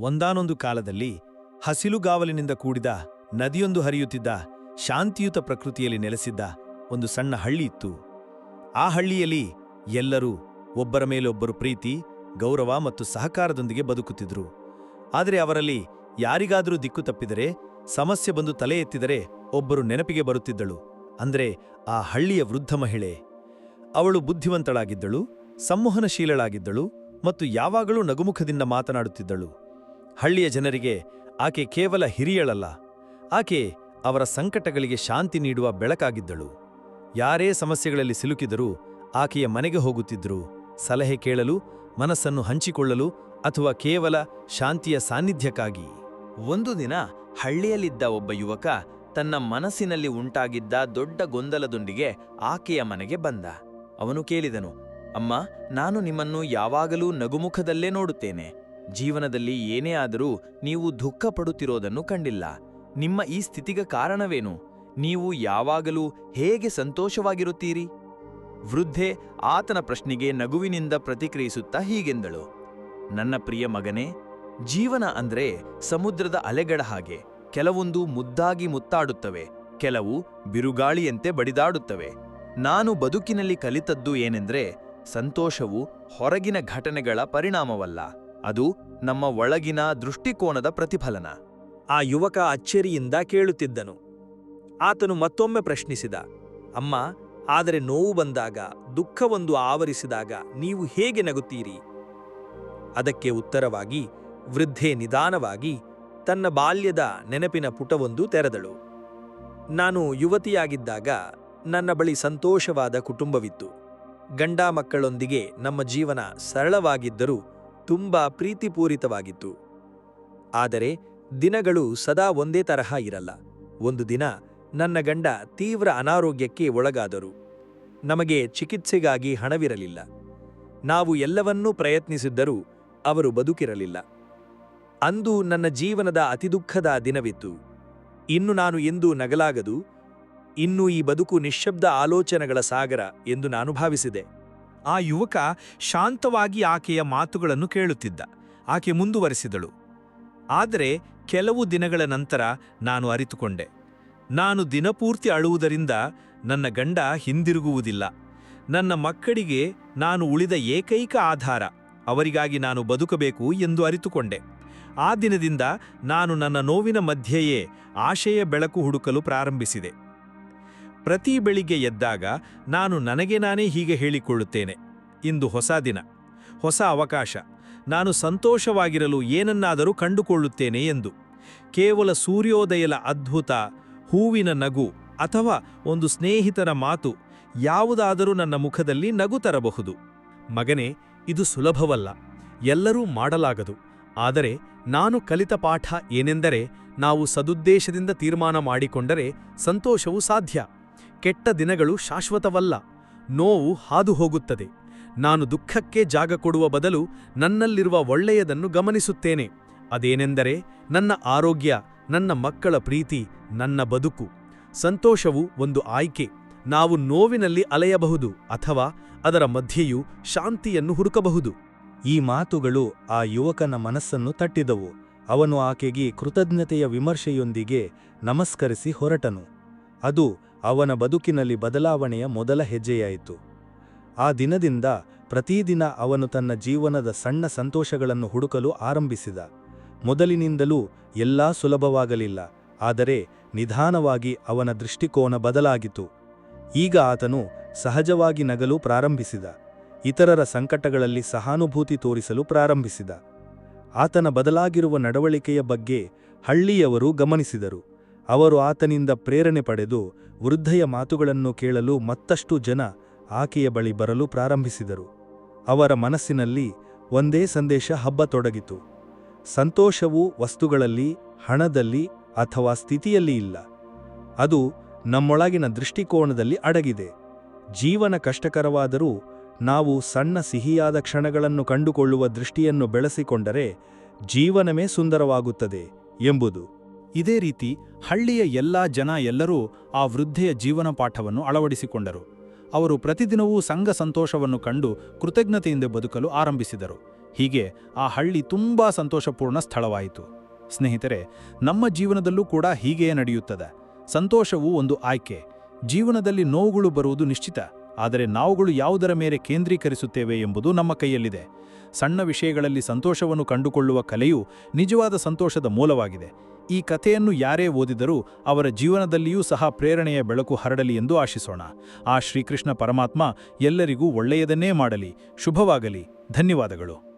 ಒಂದಾನೊಂದು ಕಾಲದಲ್ಲಿ ಹಸಿಲುಗಾವಲಿನಿಂದ ಕೂಡಿದ ನದಿಯೊಂದು ಹರಿಯುತ್ತಿದ್ದ ಶಾಂತಿಯುತ ಪ್ರಕೃತಿಯಲ್ಲಿ ನೆಲೆಸಿದ್ದ ಒಂದು ಸಣ್ಣ ಹಳ್ಳಿ ಇತ್ತು. ಆ ಹಳ್ಳಿಯಲ್ಲಿ ಎಲ್ಲರೂ ಒಬ್ಬರ ಮೇಲೊಬ್ಬರು ಪ್ರೀತಿ, ಗೌರವ ಮತ್ತು ಸಹಕಾರದೊಂದಿಗೆ ಬದುಕುತ್ತಿದ್ರು. ಆದರೆ ಅವರಲ್ಲಿ ಯಾರಿಗಾದರೂ ದಿಕ್ಕು ತಪ್ಪಿದರೆ, ಸಮಸ್ಯೆ ಬಂದು ತಲೆ ಎತ್ತಿದರೆ ಒಬ್ಬರು ನೆನಪಿಗೆ ಬರುತ್ತಿದ್ದಳು. ಅಂದರೆ ಆ ಹಳ್ಳಿಯ ವೃದ್ಧ ಮಹಿಳೆ. ಅವಳು ಬುದ್ಧಿವಂತಳಾಗಿದ್ದಳು, ಸಂವಹನಶೀಲಳಾಗಿದ್ದಳು ಮತ್ತು ಯಾವಾಗಲೂ ನಗುಮುಖದಿಂದ ಮಾತನಾಡುತ್ತಿದ್ದಳು. ಹಳ್ಳಿಯ ಜನರಿಗೆ ಆಕೆ ಕೇವಲ ಹಿರಿಯಳಲ್ಲ, ಆಕೆ ಅವರ ಸಂಕಟಗಳಿಗೆ ಶಾಂತಿ ನೀಡುವ ಬೆಳಕಾಗಿದ್ದಳು. ಯಾರೇ ಸಮಸ್ಯೆಗಳಲ್ಲಿ ಸಿಲುಕಿದರೂ ಆಕೆಯ ಮನೆಗೆ ಹೋಗುತ್ತಿದ್ದರು, ಸಲಹೆ ಕೇಳಲು, ಮನಸ್ಸನ್ನು ಹಂಚಿಕೊಳ್ಳಲು ಅಥವಾ ಕೇವಲ ಶಾಂತಿಯ ಸಾನ್ನಿಧ್ಯಕ್ಕಾಗಿ. ಒಂದು ದಿನ ಹಳ್ಳಿಯಲ್ಲಿದ್ದ ಒಬ್ಬ ಯುವಕ ತನ್ನ ಮನಸ್ಸಿನಲ್ಲಿ ಉಂಟಾಗಿದ್ದ ದೊಡ್ಡ ಗೊಂದಲದೊಂದಿಗೆ ಆಕೆಯ ಮನೆಗೆ ಬಂದ. ಅವನು ಕೇಳಿದನು, ಅಮ್ಮ, ನಾನು ನಿಮ್ಮನ್ನು ಯಾವಾಗಲೂ ನಗುಮುಖದಲ್ಲೇ ನೋಡುತ್ತೇನೆ. ಜೀವನದಲ್ಲಿ ಏನೇ ಆದರೂ ನೀವು ದುಃಖ ಪಡುತ್ತಿರೋದನ್ನು ಕಂಡಿಲ್ಲ. ನಿಮ್ಮ ಈ ಸ್ಥಿತಿಗೆ ಕಾರಣವೇನು? ನೀವು ಯಾವಾಗಲೂ ಹೇಗೆ ಸಂತೋಷವಾಗಿರುತ್ತೀರಿ? ವೃದ್ಧೆ ಆತನ ಪ್ರಶ್ನೆಗೆ ನಗುವಿನಿಂದ ಪ್ರತಿಕ್ರಿಯಿಸುತ್ತಾ ಹೀಗೆಂದಳು. ನನ್ನ ಪ್ರಿಯ ಮಗನೇ, ಜೀವನ ಅಂದ್ರೆ ಸಮುದ್ರದ ಅಲೆಗಳ ಹಾಗೆ, ಕೆಲವೊಂದು ಮುದ್ದಾಗಿ ಮುತ್ತಾಡುತ್ತವೆ, ಕೆಲವು ಬಿರುಗಾಳಿಯಂತೆ ಬಡಿದಾಡುತ್ತವೆ. ನಾನು ಬದುಕಿನಲ್ಲಿ ಕಲಿತದ್ದು ಏನೆಂದ್ರೆ, ಸಂತೋಷವು ಹೊರಗಿನ ಘಟನೆಗಳ ಪರಿಣಾಮವಲ್ಲ. ಅದು ನಮ್ಮ ಒಳಗಿನ ದೃಷ್ಟಿಕೋನದ ಪ್ರತಿಫಲನ. ಆ ಯುವಕ ಅಚ್ಚರಿಯಿಂದ ಕೇಳುತ್ತಿದ್ದನು. ಆತನು ಮತ್ತೊಮ್ಮೆ ಪ್ರಶ್ನಿಸಿದ, ಅಮ್ಮ, ಆದರೆ ನೋವು ಬಂದಾಗ, ದುಃಖವೊಂದು ಆವರಿಸಿದಾಗ ನೀವು ಹೇಗೆ ನಗುತ್ತೀರಿ? ಅದಕ್ಕೆ ಉತ್ತರವಾಗಿ, ವೃದ್ಧೆ ನಿಧಾನವಾಗಿ ತನ್ನ ಬಾಲ್ಯದ ನೆನಪಿನ ಪುಟವೊಂದು ತೆರೆದಳು. ನಾನು ಯುವತಿಯಾಗಿದ್ದಾಗ ನನ್ನ ಬಳಿ ಸಂತೋಷವಾದ ಕುಟುಂಬವಿತ್ತು. ಗಂಡ ಮಕ್ಕಳೊಂದಿಗೆ ನಮ್ಮ ಜೀವನ ಸರಳವಾಗಿದ್ದರೂ ತುಂಬಾ ಪ್ರೀತಿಪೂರಿತವಾಗಿತ್ತು. ಆದರೆ ದಿನಗಳು ಸದಾ ಒಂದೇ ತರಹ ಇರಲ್ಲ. ಒಂದು ದಿನ ನನ್ನ ಗಂಡ ತೀವ್ರ ಅನಾರೋಗ್ಯಕ್ಕೆ ಒಳಗಾದರು. ನಮಗೆ ಚಿಕಿತ್ಸೆಗಾಗಿ ಹಣವಿರಲಿಲ್ಲ. ನಾವು ಎಲ್ಲವನ್ನೂ ಪ್ರಯತ್ನಿಸಿದ್ದರೂ ಅವರು ಬದುಕಿರಲಿಲ್ಲ. ಅಂದು ನನ್ನ ಜೀವನದ ಅತಿದುಃಖದ ದಿನವಿತ್ತು. ಇನ್ನು ನಾನು ಎಂದೂ ನಗಲಾಗದು, ಇನ್ನು ಈ ಬದುಕು ನಿಶ್ಶಬ್ದ ಆಲೋಚನೆಗಳ ಸಾಗರ ಎಂದು ನಾನು ಭಾವಿಸಿದೆ. ಆ ಯುವಕ ಶಾಂತವಾಗಿ ಆಕೆಯ ಮಾತುಗಳನ್ನು ಕೇಳುತ್ತಿದ್ದ. ಆಕೆ ಮುಂದುವರೆಸಿದಳು. ಆದರೆ ಕೆಲವು ದಿನಗಳ ನಂತರ ನಾನು ಅರಿತುಕೊಂಡೆ. ನಾನು ದಿನಪೂರ್ತಿ ಅಳುವುದರಿಂದ ನನ್ನ ಗಂಡ ಹಿಂದಿರುಗುವುದಿಲ್ಲ. ನನ್ನ ಮಕ್ಕಳಿಗೆ ನಾನು ಉಳಿದ ಏಕೈಕ ಆಧಾರ. ಅವರಿಗಾಗಿ ನಾನು ಬದುಕಬೇಕು ಎಂದು ಅರಿತುಕೊಂಡೆ. ಆ ದಿನದಿಂದ ನಾನು ನನ್ನ ನೋವಿನ ಮಧ್ಯೆಯೇ ಆಶೆಯ ಬೆಳಕು ಹುಡುಕಲು ಪ್ರಾರಂಭಿಸಿದೆ. ಪ್ರತಿ ಬೆಳಿಗ್ಗೆ ಎದ್ದಾಗ ನಾನು ನನಗೆ ನಾನೇ ಹೀಗೆ ಹೇಳಿಕೊಳ್ಳುತ್ತೇನೆ. ಇಂದು ಹೊಸ ದಿನ. ಹೊಸ ಅವಕಾಶ. ನಾನು ಸಂತೋಷವಾಗಿರಲು ಏನನ್ನಾದರೂ ಕಂಡುಕೊಳ್ಳುತ್ತೇನೆ ಎಂದು. ಕೇವಲ ಸೂರ್ಯೋದಯದ ಅದ್ಭುತ, ಹೂವಿನ ನಗು ಅಥವಾ ಒಂದು ಸ್ನೇಹಿತರ ಮಾತು ಯಾವುದಾದರೂ ನನ್ನ ಮುಖದಲ್ಲಿ ನಗು ತರಬಹುದು. ಮಗನೇ, ಇದು ಸುಲಭವಲ್ಲ. ಎಲ್ಲರೂ ಮಾಡಲಾಗದು. ಆದರೆ ನಾನು ಕಲಿತ ಪಾಠ ಏನೆಂದರೆ ನಾವು ಸದುದ್ದೇಶದಿಂದ ತೀರ್ಮಾನ ಮಾಡಿಕೊಂಡರೆ ಸಂತೋಷವು ಸಾಧ್ಯ. ಕೆಟ್ಟ ದಿನಗಳು ಶಾಶ್ವತವಲ್ಲ. ನೋವು ಹಾದು ಹೋಗುತ್ತದೆ ನಾನು ದುಃಖಕ್ಕೆ ಜಾಗ ಕೊಡುವ ಬದಲು ನನ್ನಲ್ಲಿರುವ ಒಳ್ಳೆಯದನ್ನು ಗಮನಿಸುತ್ತೇನೆ. ಅದೇನೆಂದರೆ ನನ್ನ ಆರೋಗ್ಯ, ನನ್ನ ಮಕ್ಕಳ ಪ್ರೀತಿ, ನನ್ನ ಬದುಕು. ಸಂತೋಷವು ಒಂದು ಆಯ್ಕೆ. ನಾವು ನೋವಿನಲ್ಲಿ ಅಲೆಯಬಹುದು ಅಥವಾ ಅದರ ಮಧ್ಯೆಯೂ ಶಾಂತಿಯನ್ನು ಹುಡುಕಬಹುದು. ಈ ಮಾತುಗಳು ಆ ಯುವಕನ ಮನಸ್ಸನ್ನು ತಟ್ಟಿದವು. ಅವನು ಆಕೆಗೆ ಕೃತಜ್ಞತೆಯ ವಿಮರ್ಶೆಯೊಂದಿಗೆ ನಮಸ್ಕರಿಸಿ ಹೊರಟನು. ಅದು ಅವನ ಬದುಕಿನಲ್ಲಿ ಬದಲಾವಣೆಯ ಮೊದಲ ಹೆಜ್ಜೆಯಾಯಿತು. ಆ ದಿನದಿಂದ ಪ್ರತಿದಿನ ಅವನು ತನ್ನ ಜೀವನದ ಸಣ್ಣ ಸಂತೋಷಗಳನ್ನು ಹುಡುಕಲು ಆರಂಭಿಸಿದ. ಮೊದಲಿನಿಂದಲೂ ಎಲ್ಲಾ ಸುಲಭವಾಗಲಿಲ್ಲ, ಆದರೆ ನಿಧಾನವಾಗಿ ಅವನ ದೃಷ್ಟಿಕೋನ ಬದಲಾಗಿತು ಈಗ ಆತನು ಸಹಜವಾಗಿ ನಗಲು ಪ್ರಾರಂಭಿಸಿದ, ಇತರರ ಸಂಕಟಗಳಲ್ಲಿ ಸಹಾನುಭೂತಿ ತೋರಿಸಲು ಪ್ರಾರಂಭಿಸಿದ. ಆತನ ಬದಲಾಗಿರುವ ನಡವಳಿಕೆಯ ಬಗ್ಗೆ ಹಳ್ಳಿಯವರು ಗಮನಿಸಿದರು. ಅವರು ಆತನಿಂದ ಪ್ರೇರಣೆ ಪಡೆದು ವೃದ್ಧೆಯ ಮಾತುಗಳನ್ನು ಕೇಳಲು ಮತ್ತಷ್ಟು ಜನ ಆಕೆಯ ಬಳಿ ಬರಲು ಪ್ರಾರಂಭಿಸಿದರು. ಅವರ ಮನಸ್ಸಿನಲ್ಲಿ ಒಂದೇ ಸಂದೇಶ ಹಬ್ಬತೊಡಗಿತು ಸಂತೋಷವು ವಸ್ತುಗಳಲ್ಲಿ, ಹಣದಲ್ಲಿ ಅಥವಾ ಸ್ಥಿತಿಯಲ್ಲಿ ಇಲ್ಲ. ಅದು ನಮ್ಮೊಳಗಿನ ದೃಷ್ಟಿಕೋನದಲ್ಲಿ ಅಡಗಿದೆ. ಜೀವನ ಕಷ್ಟಕರವಾದರೂ ನಾವು ಸಣ್ಣ ಸಿಹಿಯಾದ ಕ್ಷಣಗಳನ್ನು ಕಂಡುಕೊಳ್ಳುವ ದೃಷ್ಟಿಯನ್ನು ಬೆಳೆಸಿಕೊಂಡರೆ ಜೀವನವೇ ಸುಂದರವಾಗುತ್ತದೆ ಎಂಬುದು. ಇದೇ ರೀತಿ ಹಳ್ಳಿಯ ಎಲ್ಲಾ ಜನ ಎಲ್ಲರೂ ಆ ವೃದ್ಧೆಯ ಜೀವನ ಪಾಠವನ್ನು ಅಳವಡಿಸಿಕೊಂಡರು. ಅವರು ಪ್ರತಿದಿನವೂ ಸಂಘ ಸಂತೋಷವನ್ನು ಕಂಡು ಕೃತಜ್ಞತೆಯಿಂದ ಬದುಕಲು ಆರಂಭಿಸಿದರು. ಹೀಗೆ ಆ ಹಳ್ಳಿ ತುಂಬಾ ಸಂತೋಷಪೂರ್ಣ ಸ್ಥಳವಾಯಿತು. ಸ್ನೇಹಿತರೆ, ನಮ್ಮ ಜೀವನದಲ್ಲೂ ಕೂಡ ಹೀಗೆಯೇ ನಡೆಯುತ್ತದೆ. ಸಂತೋಷವು ಒಂದು ಆಯ್ಕೆ. ಜೀವನದಲ್ಲಿ ನೋವುಗಳು ಬರುವುದು ನಿಶ್ಚಿತ. ಆದರೆ ನಾವುಗಳು ಯಾವುದರ ಮೇಲೆ ಕೇಂದ್ರೀಕರಿಸುತ್ತೇವೆ ಎಂಬುದು ನಮ್ಮ ಕೈಯಲ್ಲಿದೆ. ಸಣ್ಣ ವಿಷಯಗಳಲ್ಲಿ ಸಂತೋಷವನ್ನು ಕಂಡುಕೊಳ್ಳುವ ಕಲೆಯು ನಿಜವಾದ ಸಂತೋಷದ ಮೂಲವಾಗಿದೆ. ಈ ಕಥೆಯನ್ನು ಯಾರೇ ಓದಿದರೂ ಅವರ ಜೀವನದಲ್ಲಿಯೂ ಸಹ ಪ್ರೇರಣೆಯ ಬೆಳಕು ಹರಡಲಿ ಎಂದು ಆಶಿಸೋಣ. ಆ ಶ್ರೀಕೃಷ್ಣ ಪರಮಾತ್ಮ ಎಲ್ಲರಿಗೂ ಒಳ್ಳೆಯದನ್ನೇ ಮಾಡಲಿ. ಶುಭವಾಗಲಿ. ಧನ್ಯವಾದಗಳು.